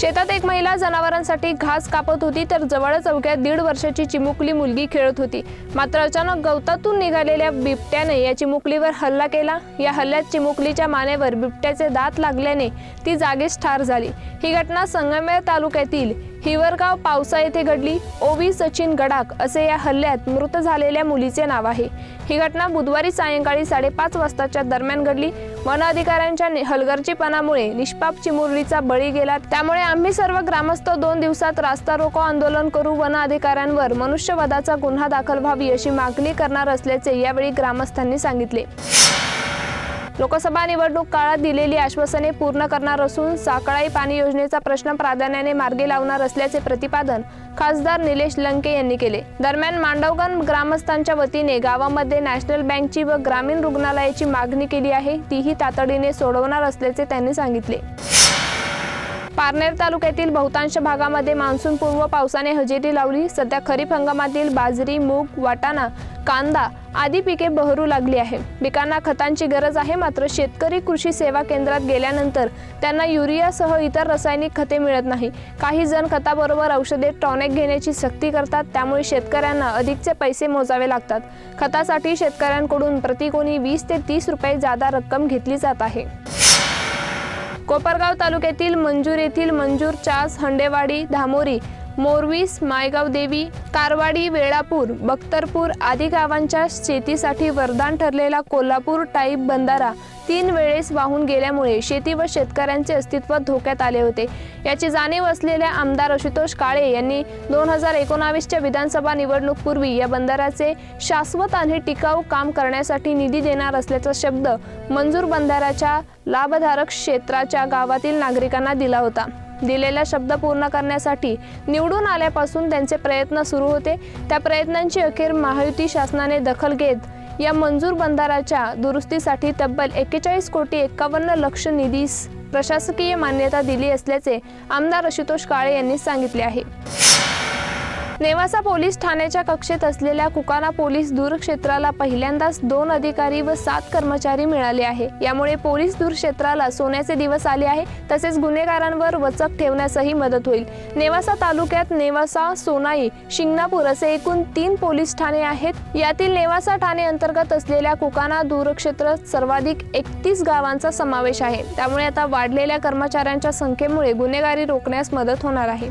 शेतात एक महिला जनावरांसाठी घास कापत होती तर जवळच अवघ्या दीड वर्षाची चिमुकली मुलगी खेळत होती. मात्र अचानक गवतातून निघालेल्या बिबट्याने या चिमुकलीवर हल्ला केला. या हल्ल्यात चिमुकलीच्या मानेवर बिबट्याचे दात लागल्याने ती जागीच ठार झाली. ही घटना संगमेर तालुक्यातील हिवरगाव पावसा येथे घडली. ओवी सचिन गडाक असे या हल्ल्यात मृत झालेल्या मुलीचे नाव आहे. ही घटना बुधवारी सायंकाळी साडेपाच वाजताच्या दरम्यान घडली. वन अधिकाऱ्यांच्या नि- हलगर्जीपणामुळे निष्पाप चिमुरलीचा बळी गेला. त्यामुळे आम्ही सर्व ग्रामस्थ दोन दिवसात रास्ता रोको आंदोलन करू. वन अधिकाऱ्यांवर मनुष्यवधाचा गुन्हा दाखल व्हावी अशी मागणी करणार असल्याचे यावेळी ग्रामस्थांनी सांगितले. लोकसभा निवडणूक काळात दिलेली आश्वासने पूर्ण करणार असून साकळाई पाणी योजनेचा प्रश्न प्राधान्याने मार्गी लावणार असल्याचे प्रतिपादन खासदार निलेश लंके यांनी केले. दरम्यान मांडवगण ग्रामस्थांच्या वतीने गावामध्ये नॅशनल बँकची व ग्रामीण रुग्णालयाची मागणी केली आहे तीही तातडीने सोडवणार असल्याचे त्यांनी सांगितले. पारनेर तालुक्यातील बहुतांश भागामध्ये मान्सूनपूर्व पावसाने हजेरी लावली. सध्या खरीप हंगामातील बाजरी मूग वाटाणा कांदा आदी पिके बहरू लागली आहे. पिकांना खतांची गरज आहे मात्र शेतकरी कृषी सेवा केंद्रात गेल्यानंतर त्यांना युरियासह इतर रासायनिक खते मिळत नाही. काही जण खताबरोबर औषधे टॉनिक घेण्याची सक्ती करतात त्यामुळे शेतकऱ्यांना अधिकचे पैसे मोजावे लागतात. खतासाठी शेतकऱ्यांकडून प्रतिकोणी वीस ते तीस रुपये जादा रक्कम घेतली जात आहे. कोपरगाव तालुक्यातील मंजूर येथील मंजूर चास हंडेवाडी धामोरी मोरवीस मायगाव देवी कारवाडी वेळापूर बख्तरपूर आदी गावांच्या शेतीसाठी वरदान ठरलेला कोल्हापूर टाईप बंधारा तीन वेळेस वाहून गेल्यामुळे शेती व शेतकऱ्यांचे अस्तित्व धोक्यात आले होते. याची जाणीव असलेल्या आमदार आशुतोष काळे यांनी दोन हजार एकोणावीसच्या विधानसभा निवडणूकपूर्वी या बंधाऱ्याचे शाश्वत आणि टिकाऊ काम करण्यासाठी निधी देणार असल्याचा शब्द मंजूर बंधाऱ्याच्या लाभधारक क्षेत्राच्या गावातील नागरिकांना दिला होता. दिलेला शब्द पूर्ण करण्यासाठी निवडून आल्यापासून त्यांचे प्रयत्न सुरू होते. त्या प्रयत्नांची अखेर महायुती शासनाने दखल घेत या मंजूर बंधाराच्या दुरुस्तीसाठी तब्बल एक्केचाळीस कोटी एकावन्न लक्ष निधीस प्रशासकीय मान्यता दिली असल्याचे आमदार आशुतोष काळे यांनी सांगितले आहे. नेवासा पोलीस ठाण्याच्या कक्षेत असलेल्या कुकाना पोलीस दूर क्षेत्राला पहिल्यांदाच दोन अधिकारी व सात कर्मचारी मिळाले आहे. यामुळे पोलीस दूर क्षेत्राला सोन्याचे दिवस आले आहे. तसेच गुन्हेगारांवर वचक ठेवण्यासही मदत होईल. नेवासा तालुक्यात नेवासा सोनाई शिंगणापूर असे एकूण तीन पोलीस ठाणे आहेत. यातील नेवासा ठाणे अंतर्गत असलेल्या कुकाना दूरक्षेत्रात सर्वाधिक एकतीस गावांचा समावेश आहे. त्यामुळे आता वाढलेल्या कर्मचाऱ्यांच्या संख्येमुळे गुन्हेगारी रोखण्यास मदत होणार आहे.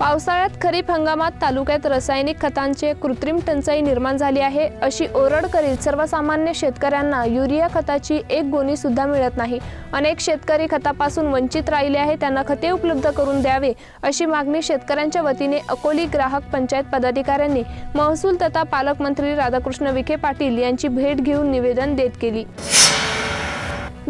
पावसाळ्यात खरीप हंगामात तालुक्यात रासायनिक खतांचे कृत्रिम टंचाई निर्माण झाली आहे. अशी ओरड करीत सर्वसामान्य शेतकऱ्यांना युरिया खताची एक गोणी सुद्धा मिळत नाही. अनेक शेतकरी खतापासून वंचित राहिले आहे त्यांना खते उपलब्ध करून द्यावे अशी मागणी शेतकऱ्यांच्या वतीने अकोली ग्राहक पंचायत पदाधिकाऱ्यांनी महसूल तथा पालकमंत्री राधाकृष्ण विखे पाटील यांची भेट घेऊन निवेदन देत केली.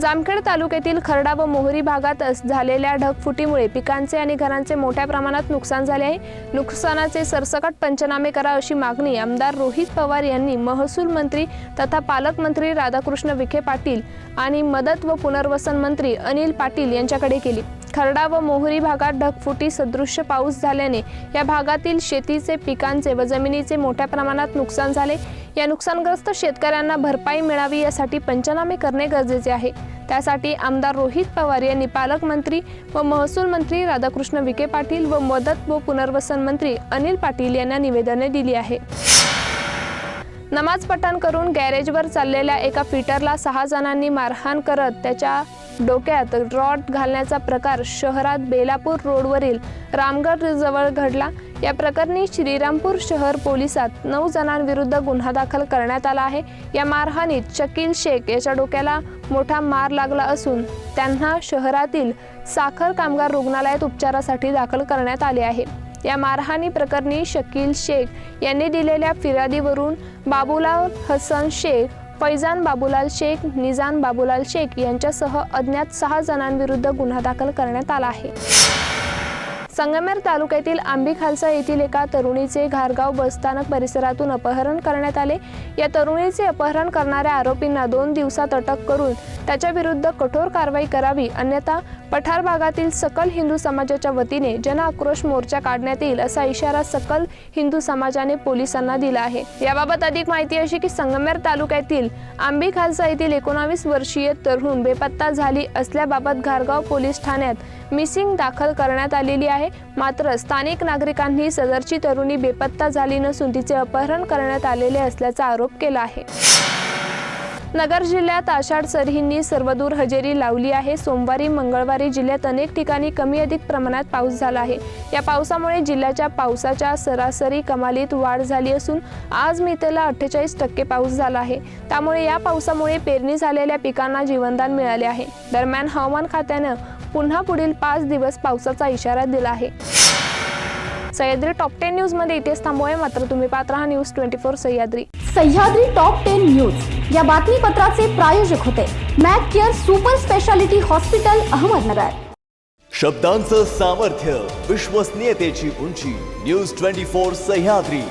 जामखेड तालुक्यातील खरडा व मोहरी भागात झालेल्या ढगफुटीमुळे पिकांचे आणि घरांचे मोठ्या प्रमाणात नुकसान झाले आहे. नुकसानाचे सरसकट पंचनामे करा अशी मागणी आमदार रोहित पवार यांनी महसूल मंत्री तथा पालकमंत्री राधाकृष्ण विखे पाटील आणि मदत व पुनर्वसन मंत्री अनिल पाटील यांच्याकडे केली. खरडा व मोहरी भागात ढगफुटी सदृश्य पाऊस झाल्याने या भागातील शेतीचे पिकांचे व जमिनीचे मोठ्या प्रमाणात नुकसान झाले. या नुकसानग्रस्त शेतकऱ्यांना भरपाई मिळावी यासाठी पंचनामे करणे गरजेचे आहे. त्यासाठी आमदार रोहित पवार यांनी पालकमंत्री व महसूल मंत्री राधाकृष्ण विखे पाटील व मदत व पुनर्वसन मंत्री अनिल पाटील यांना निवेदने दिली आहे. नमाज पठण करून गॅरेजवर चाललेल्या एका फिटरला सहा जणांनी मारहाण करत त्याच्या डोक्यात रॉड घालण्याचा प्रकार शहरात बेलापूर रोडवरील रामगड जवळ घडला. या प्रकरणी श्रीरामपूर शहर पोलिसात नऊ जणांविरुद्ध गुन्हा दाखल करण्यात आला आहे. या मारहाणीत शकील शेख याच्या डोक्याला मोठा मार लागला असून त्यांना शहरातील साखर कामगार रुग्णालयात उपचारासाठी दाखल करण्यात आले आहे. या मारहाणी प्रकरणी शकील शेख यांनी दिलेल्या फिर्यादीवरून बाबूलाल हसन शेख फैजान बाबूलाल शेख निजान बाबूलाल शेख यांच्यासह अज्ञात सहा जणांविरुद्ध गुन्हा दाखल करण्यात आला आहे. संगमेर तालुक्यातील आंबी खालसा येथील एका तरुणीचे घारगाव बसस्थानक परिसरातून अपहरण करण्यात आले. या तरुणीचे अपहरण करणाऱ्या आरोपींना दोन दिवसात अटक करून त्याच्या विरुद्ध कठोर कारवाई करावी अन्यथा पठार भागातील सकल हिंदू समाजाच्या वतीने जन आक्रोश मोर्चा काढण्यात येईल असा इशारा सकल हिंदू समाजाने पोलिसांना दिला आहे. याबाबत अधिक माहिती अशी की संगमेर तालुक्यातील आंबी खालसा येथील एकोणावीस वर्षीय तरुण बेपत्ता झाली असल्याबाबत घारगाव पोलीस ठाण्यात मिसिंग दाखल करण्यात आलेली आहे. मात्र स्थानिक नागरिकांनी सदरची तरुणी बेपत्ता झाली नसून तिचे अपहरण करण्यात आलेले असल्याचा आरोप केला आहे. नगर जिल्ह्यात आषाढ सरहींनी सर्वदूर हजेरी लावली आहे. सोमवारी मंगळवारी जिल्ह्यात अनेक ठिकाणी कमी अधिक प्रमाणात पाऊस झाला आहे. या पावसामुळे जिल्ह्याच्या पावसाच्या सरासरी कमालीत वाढ झाली असून आज मितेला अठ्ठेचाळीस टक्के पाऊस झाला आहे. त्यामुळे या पावसामुळे पेरणी झालेल्या पिकांना जीवनदान मिळाले आहे. दरम्यान हवामान खात्यानं पुन्हा पुढील पाच दिवस पावसाचा इशारा दिला आहे. सह्याद्री टॉप टेन न्यूजमध्ये इथेच थांबूया. मात्र तुम्ही पात्र हा news twenty four Sahyadri. Sahyadri top ten news. या बातमीपत्राचे प्रायोजक होते Mac care super speciality hospital Ahmednagar. शब्दांचं सामर्थ्य विश्वसनीयतेची उंची न्यूज ट्वेंटी फोर सह्याद्री.